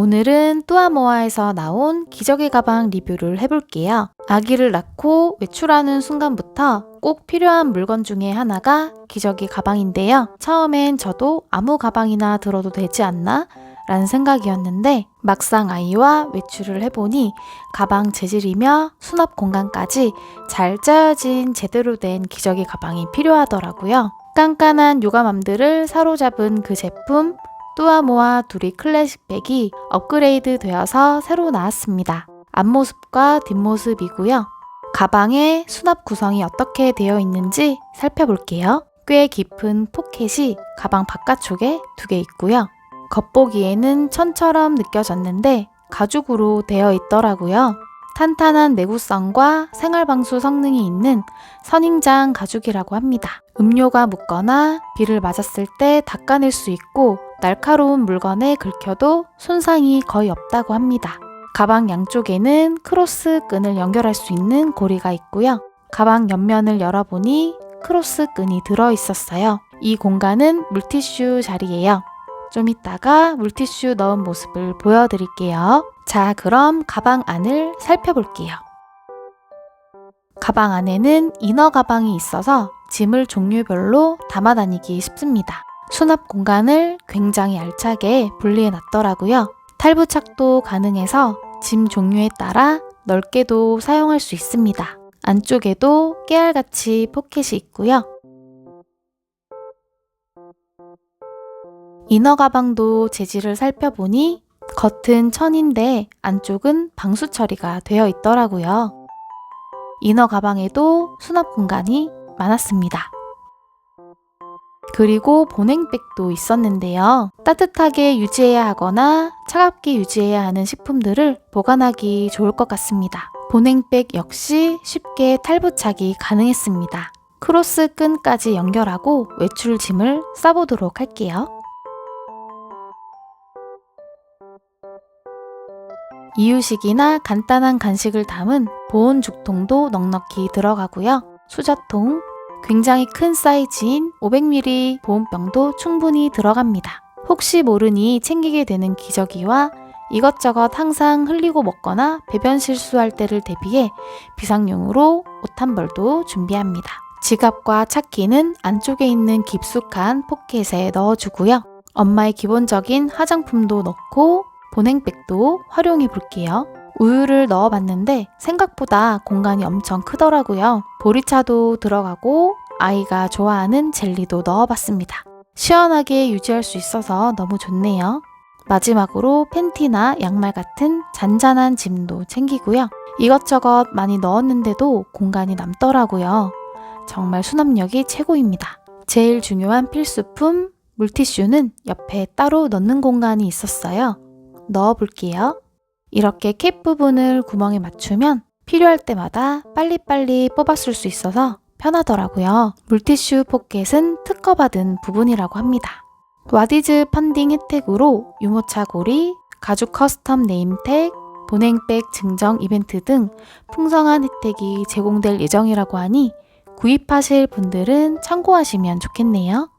오늘은 뚜아모아에서 나온 기저귀 가방 리뷰를 해볼게요. 아기를 낳고 외출하는 순간부터 꼭 필요한 물건 중에 하나가 기저귀 가방인데요. 처음엔 저도 아무 가방이나 들어도 되지 않나? 라는 생각이었는데 막상 아이와 외출을 해보니 가방 재질이며 수납 공간까지 잘 짜여진 제대로 된 기저귀 가방이 필요하더라고요. 깐깐한 요가맘들을 사로잡은 그 제품 뚜아모아 두리 클래식백이 업그레이드 되어서 새로 나왔습니다. 앞모습과 뒷모습이고요. 가방의 수납 구성이 어떻게 되어 있는지 살펴볼게요. 꽤 깊은 포켓이 가방 바깥쪽에 두 개 있고요. 겉보기에는 천처럼 느껴졌는데 가죽으로 되어 있더라고요. 탄탄한 내구성과 생활방수 성능이 있는 선인장 가죽이라고 합니다. 음료가 묻거나 비를 맞았을 때 닦아낼 수 있고 날카로운 물건에 긁혀도 손상이 거의 없다고 합니다. 가방 양쪽에는 크로스 끈을 연결할 수 있는 고리가 있고요. 가방 옆면을 열어보니 크로스 끈이 들어 있었어요. 이 공간은 물티슈 자리예요. 좀 이따가 물티슈 넣은 모습을 보여드릴게요. 자, 그럼 가방 안을 살펴볼게요. 가방 안에는 이너 가방이 있어서 짐을 종류별로 담아 다니기 쉽습니다. 수납 공간을 굉장히 알차게 분리해 놨더라고요. 탈부착도 가능해서 짐 종류에 따라 넓게도 사용할 수 있습니다. 안쪽에도 깨알같이 포켓이 있고요. 이너 가방도 재질을 살펴보니 겉은 천인데 안쪽은 방수 처리가 되어 있더라고요. 이너 가방에도 수납 공간이 많았습니다. 그리고 보냉백도 있었는데요. 따뜻하게 유지해야 하거나 차갑게 유지해야 하는 식품들을 보관하기 좋을 것 같습니다. 보냉백 역시 쉽게 탈부착이 가능했습니다. 크로스 끈까지 연결하고 외출 짐을 싸보도록 할게요. 이유식이나 간단한 간식을 담은 보온 죽통도 넉넉히 들어가고요. 수저통, 굉장히 큰 사이즈인 500ml 보온병도 충분히 들어갑니다. 혹시 모르니 챙기게 되는 기저귀와 이것저것 항상 흘리고 먹거나 배변 실수할 때를 대비해 비상용으로 옷 한 벌도 준비합니다. 지갑과 차키는 안쪽에 있는 깊숙한 포켓에 넣어주고요. 엄마의 기본적인 화장품도 넣고 보냉백도 활용해 볼게요. 우유를 넣어봤는데 생각보다 공간이 엄청 크더라고요. 보리차도 들어가고 아이가 좋아하는 젤리도 넣어봤습니다. 시원하게 유지할 수 있어서 너무 좋네요. 마지막으로 팬티나 양말 같은 잔잔한 짐도 챙기고요. 이것저것 많이 넣었는데도 공간이 남더라고요. 정말 수납력이 최고입니다. 제일 중요한 필수품 물티슈는 옆에 따로 넣는 공간이 있었어요. 넣어볼게요. 이렇게 캡 부분을 구멍에 맞추면 필요할 때마다 빨리빨리 뽑았을 수 있어서 편하더라고요. 물티슈 포켓은 특허받은 부분이라고 합니다. 와디즈 펀딩 혜택으로 유모차 고리, 가죽 커스텀 네임택, 보냉백 증정 이벤트 등 풍성한 혜택이 제공될 예정이라고 하니 구입하실 분들은 참고하시면 좋겠네요.